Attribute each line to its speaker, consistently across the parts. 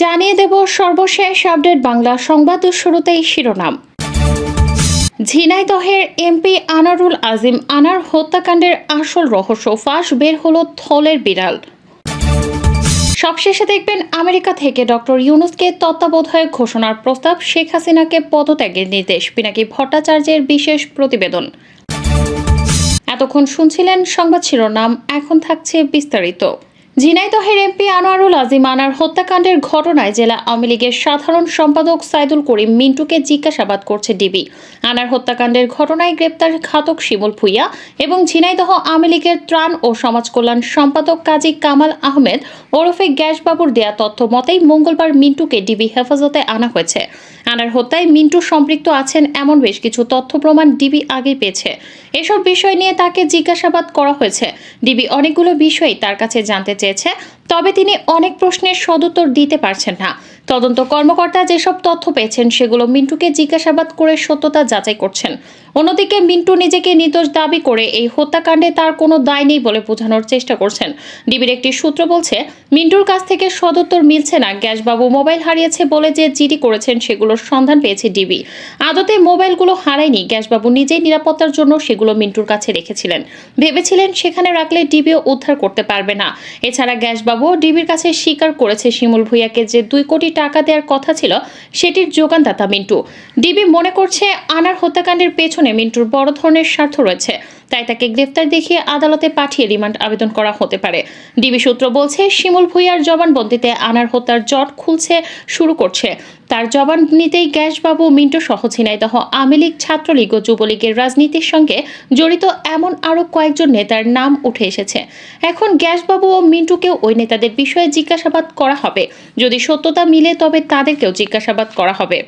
Speaker 1: জানিয়ে দেব সর্বশেষ আপডেট বাংলা সংবাদ শুরুতেই শিরোনাম। ঝিনাইদহের এমপি আনারুল আজিম আনার হত্যাকাণ্ডের আসল রহস্য ফাঁস বের হলো থলের বিড়াল। সবশেষে দেখবেন আমেরিকা থেকে ডক্টর ইউনুসকে তত্ত্বাবধায়ক ঘোষণার প্রস্তাব শেখ হাসিনাকে পদত্যাগের নির্দেশ, পিনাকি ভট্টাচার্যের বিশেষ প্রতিবেদন। এতক্ষণ শুনছিলেন সংবাদ শিরোনাম, এখন থাকছে বিস্তারিত। ঝিনাইদহের এমপি আনোয়ারুল আজিম আনার হত্যাকাণ্ডের ঘটনায় জেলা আওয়ামী লীগের সাধারণ সম্পাদক সাইদুল করিম মিন্টুকে জিজ্ঞাসাবাদ করছে ডিবি। আনার হত্যাকাণ্ডের ঘটনায় গ্রেপ্তার ঘাতক শিমুল ভুইয়া এবং ঝিনাইদহ আওয়ামী লীগের ত্রাণ ও সমাজ কল্যাণ সম্পাদক কাজী কামাল আহমেদ ওরফে গ্যাসবাবুর দেয়া তথ্য মতেই মঙ্গলবার মিন্টুকে ডিবি হেফাজতে আনা হয়েছে। আনার হত্যায় মিন্টু সম্পৃক্ত আছেন এমন বেশ কিছু তথ্য প্রমাণ ডিবি আগে পেয়েছে। এসব বিষয় নিয়ে তাকে জিজ্ঞাসাবাদ করা হয়েছে। ডিবি অনেকগুলো বিষয়ই তার কাছে জানতে চেয়েছে। তবে তিনি অনেক প্রশ্নের সদুত্তর দিতে পারছেন না। তদন্ত কর্মকর্তা যেসব তথ্য পেয়েছেন, সেগুলো মিন্টুকে জিজ্ঞাসাবাদ করে সত্যতা যাচাই করছেন। অন্যদিকে মিন্টু নিজেকে নির্দোষ দাবি করে এই হত্যাকাণ্ডে তার কোনো দায় নেই বলে বোঝানোর চেষ্টা করছেন। ডিবির একটি সূত্র বলছে, মিন্টুর কাছ থেকে সদুত্তর মিলছে না, গ্যাসবাবু মোবাইল হারিয়েছে বলে যে জিডি করেছেন, সেগুলোর সন্ধান পেয়েছে ডিবি। আদতে মোবাইলগুলো হারায়নি, গ্যাসবাবু নিজেই নিরাপত্তার জন্য সেগুলো মিন্টুর কাছে রেখেছিলেন। ভেবেছিলেন সেখানে রাখলে ডিবিও উদ্ধার করতে পারবে না। এছাড়া গ্যাসবাবু ডিবির কাছে স্বীকার করেছে শিমুল ভুইয়াকে যে দুই কোটি টাকা দেওয়ার কথা ছিল, সেটির যোগানদাতা মিন্টু। ডিবি মনে করছে আনার হত্যাকাণ্ডের পেছনে মিন্টুর বড় ধরনের স্বার্থ রয়েছে। তাই তাকে গ্রেফতার দেখিয়ে আদালতে পাঠিয়ে রিমান্ড আবেদন করা হতে পারে। ডিবি সূত্র বলছে, শিমুল ভুইয়ার জবানবন্দিতে আনার হত্যার জট খুলছে, শুরু করছে। তার জবান নিতেই গ্যাসবাবু, মিন্টু সহ ঝিনাইদহ, আওয়ামী লীগ ছাত্রলীগ ও যুবলীগের রাজনীতির সঙ্গে জড়িত এমন আরও কয়েকজন নেতার নাম উঠে এসেছে। এখন গ্যাসবাবু ও মিন্টুকেও ওই নেতাদের বিষয়ে জিজ্ঞাসাবাদ করা হবে। যদি সত্যতা মিলে তবে তাদেরকেও জিজ্ঞাসাবাদ করা হবে।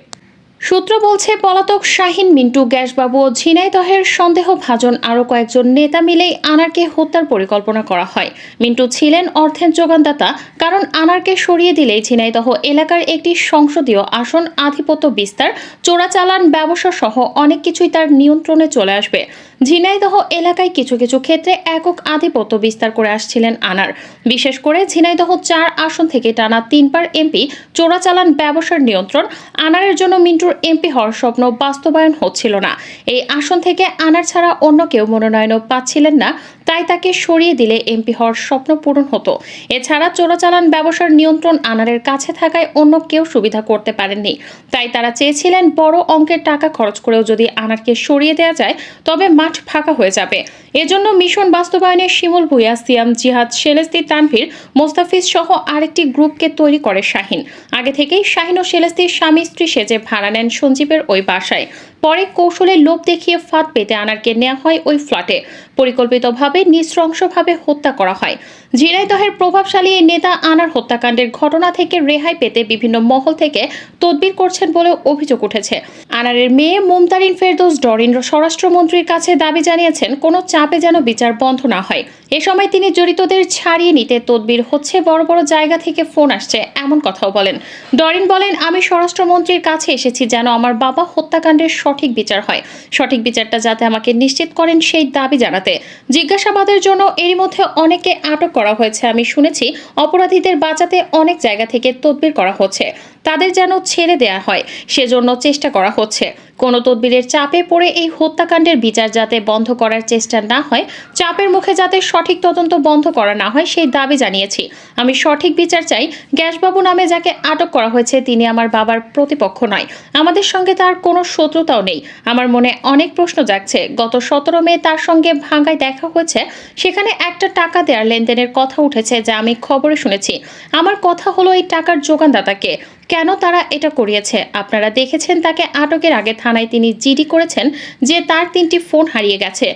Speaker 1: সূত্র বলছে, পলাতক শাহিন, মিন্টু গ্যাসবাবু ও ঝিনাইদহের সন্দেহভাজন আরও কয়েকজন নেতা মিলেই আনারকে হত্যার পরিকল্পনা করা হয়। মিন্টু ছিলেন অর্থের যোগানদাতা, কারণ আনারকে সরিয়ে দিলেই ঝিনাইদহ এলাকার একটি সংসদীয় আসন আধিপত্য বিস্তার, চোরাচালান ব্যবসা সহ অনেক কিছুই তার নিয়ন্ত্রণে চলে আসবে। ঝিনাইদহ এলাকায় কিছু কিছু ক্ষেত্রে একক আধিপত্য বিস্তার করে আসছিলেন আনার। বিশেষ করে ঝিনাইদহ চার আসন থেকে টানা তিনবার এমপি, চোরাচালান ব্যবসার নিয়ন্ত্রণ। আনারের জন্য মিন্টুর এমপি হওয়ার স্বপ্ন বাস্তবায়ন হচ্ছিল না। এই আসন থেকে আনার ছাড়া অন্য কেউ মনোনয়নও পাচ্ছিলেন না, তাই তাকে সরিয়ে দিলে এমপি হওয়ার স্বপ্ন পূরণ হতো। এছাড়া চোরাচালান ব্যবসার নিয়ন্ত্রণ আনারের কাছে থাকায় অন্য কেউ সুবিধা করতে পারেননি। তাই তারা চেয়েছিলেন বড় অঙ্কের টাকা খরচ করেও যদি আনারকে সরিয়ে দেওয়া যায়, তবে মাঠ ফাঁকা হয়ে যাবে। এজন্য মিশন বাস্তবায়নে শিমুল ভুইয়া, সিয়াম জিহাদ, সেলেস্তি, তানভীর, মোস্তাফিজ সহ আরেকটি গ্রুপকে তৈরি করে শাহিন। আগে থেকেই শাহিন ও শেলেস্তির স্বামী স্ত্রী সেজে ভাড়া নেন সঞ্জীবের ওই বাসায়। পরে কৌশলে লোভ দেখিয়ে ফাঁদ পেতে আনারকে নেওয়া হয় ওই ফ্ল্যাটে। পরিকল্পিতভাবে নৃশংসভাবে হত্যা করা হয়। ঝিনাইদহের প্রভাবশালী এই নেতা আনার হত্যাকাণ্ডের ঘটনা থেকে রেহাই পেতে বিভিন্ন মহল থেকে তদবির করছেন বলে অভিযোগ উঠেছে। আনারের মেয়ে মুমতারিন ফেরদৌস ডরিন স্বরাষ্ট্রমন্ত্রীর কাছে দাবি জানিয়েছেন, কোনো চাপে যেন বিচার বন্ধ না হয়। এ সময় তিনি জড়িতদের ছাড়িয়ে নিতে তদবির হচ্ছে, বড় বড় জায়গা থেকে ফোন আসছে, এমন কথাও বলেন। ডরিন বলেন, আমি স্বরাষ্ট্রমন্ত্রীর কাছে এসেছি যেন আমার বাবা হত্যাকাণ্ডের সঠিক বিচার হয়। সঠিক বিচারটা যাতে আমাকে নিশ্চিত করেন সেই দাবি জানাতে। জিজ্ঞাসাবাদের জন্য এরই মধ্যে অনেকে আটক করা হয়েছে। আমি শুনেছি, অপরাধীদের বাঁচাতে অনেক জায়গা থেকে তদবির করা হচ্ছে। তাদের যেন ছেড়ে দেয়া হয়, সেজন্য চেষ্টা করা হচ্ছে। কোনো তদবিরের চাপে পড়ে এই হত্যাকাণ্ডের বিচার যাতে বন্ধ করার চেষ্টা না হয়, চাপের মুখে যাতে সঠিক তদন্ত বন্ধ করা না হয় সেই দাবি জানিয়েছি। আমি সঠিক বিচার চাই, গ্যাসবাবু নামে যাকে আটক করা হয়েছে তিনি আমার বাবার প্রতিপক্ষ নয়। আমাদের সঙ্গে তার কোনো শত্রুতাও নেই। আমার মনে অনেক প্রশ্ন জাগছে। গত সতেরো মে তার সঙ্গে ভাঙ্গায় দেখা হয়েছে, সেখানে একটা টাকা দেওয়ার লেনদেনের কথা উঠেছে যা আমি খবরে শুনেছি। আমার কথা হলো এই টাকার যোগানদাতাকে। কেন তারা এটা করিয়েছে? আপনারা দেখেছেন তাকে আটকের আগে থানায় তিনি জিডি করেছেন যে তার তিনটি ফোন হারিয়ে গেছে।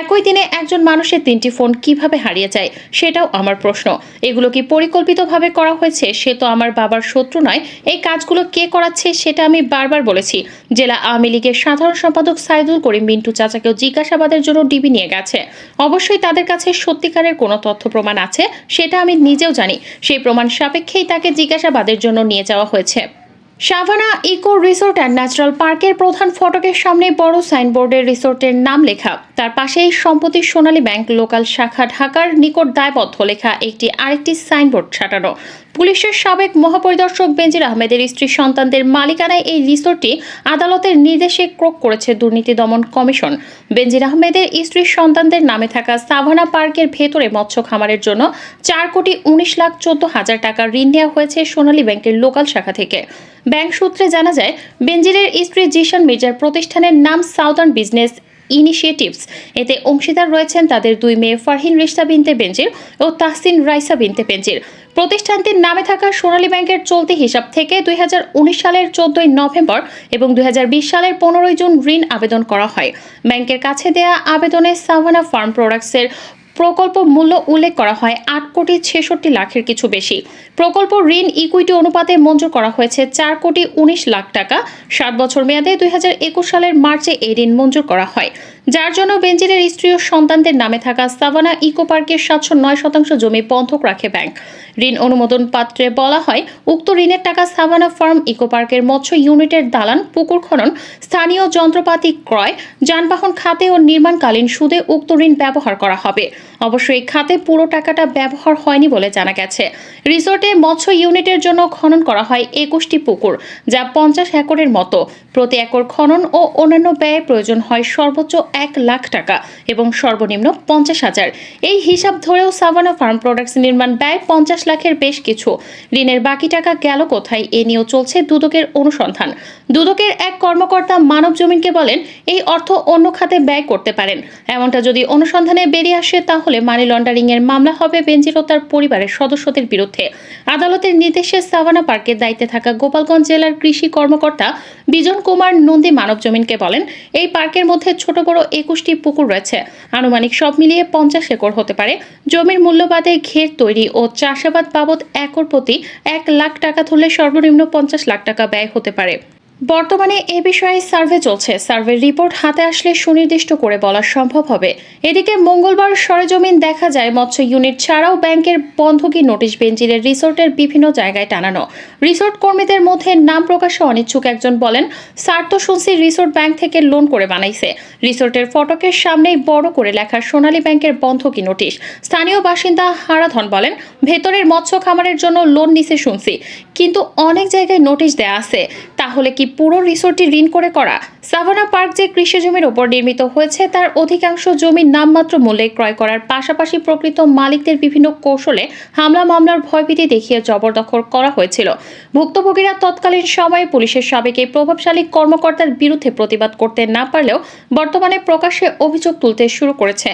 Speaker 1: একই দিনে একজন মানুষের তিনটি ফোন কীভাবে হারিয়ে যায় সেটাও আমার প্রশ্ন। এগুলো কি পরিকল্পিতভাবে করা হয়েছে সে তো আমার বাবার শত্রু নয়। এই কাজগুলো কে করাচ্ছে সেটা আমি বারবার বলেছি। জেলা আওয়ামী লীগের সাধারণ সম্পাদক সাইদুল করিম মিন্টু চাচাকেও জিজ্ঞাসাবাদের জন্য ডিবি নিয়ে গেছে। অবশ্যই তাদের কাছে সত্যিকারের কোনো তথ্য প্রমাণ আছে, সেটা আমি নিজেও জানি। সেই প্রমাণ সাপেক্ষেই তাকে জিজ্ঞাসাবাদের জন্য নিয়ে যাওয়া হয়েছে। Savanna Eco Resort and Natural পার্কের প্রধান ফটকের সামনে বড় সাইনবোর্ডের রিসোর্টের নাম লেখা। তার পাশেই সম্পত্তি সোনালী ব্যাংক লোকাল শাখা ঢাকার নিকট দায়বদ্ধ লেখা একটি আরেকটি সাইনবোর্ড ছাটানো। পুলিশের সাবেক মহাপরিদর্শক বেনজির আহমেদের স্ত্রী সন্তানদের মালিকানায় এই রিসোর্টটি আদালতের নির্দেশে ক্রোক করেছে দুর্নীতি দমন কমিশন। বেনজির আহমেদের স্ত্রীর সন্তানদের নামে থাকা সাভানা পার্কের ভেতরে মৎস্য খামারের জন্য চার কোটি উনিশ লাখ চোদ্দ হাজার টাকা ঋণ নেওয়া হয়েছে সোনালী ব্যাংকের লোকাল শাখা থেকে। ব্যাংক সূত্রে জানা যায়, বেনজিরের স্ত্রী জিশান মির্জার প্রতিষ্ঠানের নাম সাউদার্ন বিজনেস ইনিশিয়েটিভস এতে অংশীদার রয়েছেন তাদের দুই মেয়ে ফারহিন রিস্তা বিনতে বেঞ্জির ও তাহসিন রাইসা বিনতে বেঞ্জির প্রতিষ্ঠানটির নামে থাকা সোনালী ব্যাংকের চলতি হিসাব থেকে দুই হাজার উনিশ সালের চোদ্দই নভেম্বর এবং দুই হাজার বিশ সালের পনেরোই জুন ঋণ আবেদন করা হয়। ব্যাংকের কাছে দেয়া আবেদনে সাভানা ফার্ম প্রোডাক্টসের প্রকল্প মূল্য উল্লেখ করা হয় আট কোটি ছেষট্টি লাখের কিছু বেশি। প্রকল্প ঋণ ইকুইটি অনুপাতে মঞ্জুর করা হয়েছে চার কোটি উনিশ লাখ টাকা। সাত বছর মেয়াদে দুই হাজার একুশ সালের মার্চে এই ঋণ মঞ্জুর করা হয়। যার জন্য বেঞ্জিরের স্ত্রী ও সন্তানদের নামে থাকা সাভানা ইকো পার্কের সাতশো নয় শতাংশ জমি বন্ধক রাখে ব্যাংক। ঋণ অনুমোদন পাত্রে বলা হয়, উক্ত ঋণের টাকা সাভানা ফার্ম ইকো পার্কের মৎস্য ইউনিটের দালান, পুকুর খনন, স্থানীয় যন্ত্রপাতি ক্রয়, যানবাহন খাতে ও নির্মাণকালীন সুদে উক্ত ঋণ ব্যবহার করা হবে। অবশ্য এই খাতে পুরো টাকাটা ব্যবহার হয়নি বলে জানা গেছে। রিসোর্টে মৎস্য ইউনিটের জন্য খনন করা হয় একুশটি পুকুর, যা পঞ্চাশ একরের মতো। প্রতি একর খনন ও অন্যান্য ব্যয়ে প্রয়োজন হয় সর্বোচ্চ এক লাখ টাকা এবং সর্বনিম্ন পঞ্চাশ হাজার। এই হিসাব ধরেও সাভানা ফার্ম প্রোডাক্টস নির্মাণ ব্যয় পঞ্চাশ লাখের বেশ কিছু। ঋণের বাকি টাকা গেল কোথায় এ নিয়েও চলছে দুদকের অনুসন্ধান। দুদকের এক কর্মকর্তা মানব জমিনকে বলেন, এই অর্থ অন্য খাতে ব্যয় করতে পারেন। এমনটা যদি অনুসন্ধানে বেরিয়ে আসে, তাহলে মানি লন্ডারিং এর মামলা হবে বেনজির ও তার পরিবারের সদস্যদের বিরুদ্ধে। আদালতের নির্দেশে সাভানা পার্কের দায়িত্বে থাকা গোপালগঞ্জ জেলার কৃষি কর্মকর্তা বিজন কুমার নন্দী মানব জমিনকে বলেন, এই পার্কের মধ্যে ছোট বড় একুশটি পুকুর রয়েছে। আনুমানিক সব মিলিয়ে পঞ্চাশ একর হতে পারে। জমির মূল্যবাদে ঘের তৈরি ও চাষাবাদ বাবদ একর প্রতি এক লাখ টাকা ধরলে সর্বনিম্ন পঞ্চাশ লাখ টাকা ব্যয় হতে পারে। বর্তমানে এ বিষয়ে সার্ভে চলছে। সার্ভের রিপোর্ট হাতে আসলে সুনির্দিষ্ট করে বলা সম্ভব হবে। এদিকে মঙ্গলবার সরেজমিন দেখা যায়, মৎস্য ইউনিট ছাড়াও ব্যাংকের বন্ধকি নোটিশ বেঞ্জিরের রিসোর্টের বিভিন্ন জায়গায় টানানো। রিসোর্ট কর্মীদের মধ্যে নাম প্রকাশে অনিচ্ছুক একজন বলেন স্যার তো শুনছি রিসোর্ট ব্যাংক থেকে লোন করে বানাইছে। রিসোর্টের ফটকের সামনেই বড় করে লেখা সোনালী ব্যাংকের বন্ধকি নোটিশ। স্থানীয় বাসিন্দা হারাধন বলেন, ভেতরের মৎস্য খামারের জন্য লোন নিছে শুনছি, কিন্তু অনেক জায়গায় নোটিশ দেয়া আছে। তাহলে কি পুরো রিসোর্টটি ঋণ করে করা? সাভানা পার্ক যে কৃষি জমির ওপর নির্মিত হয়েছে, তার অধিকাংশ জমি নামমাত্র মূল্যে ক্রয় করার পাশাপাশি প্রকৃত মালিকদের বিভিন্ন কৌশলে হামলা মামলার ভয়ভীতি দেখিয়ে জবরদখল করা হয়েছিল। ভুক্তভোগীরা তৎকালীন সময়ে পুলিশের সাবেক এই প্রভাবশালী কর্মকর্তার বিরুদ্ধে প্রতিবাদ করতে না পারলেও বর্তমানে প্রকাশ্যে অভিযোগ তুলতে শুরু করেছে।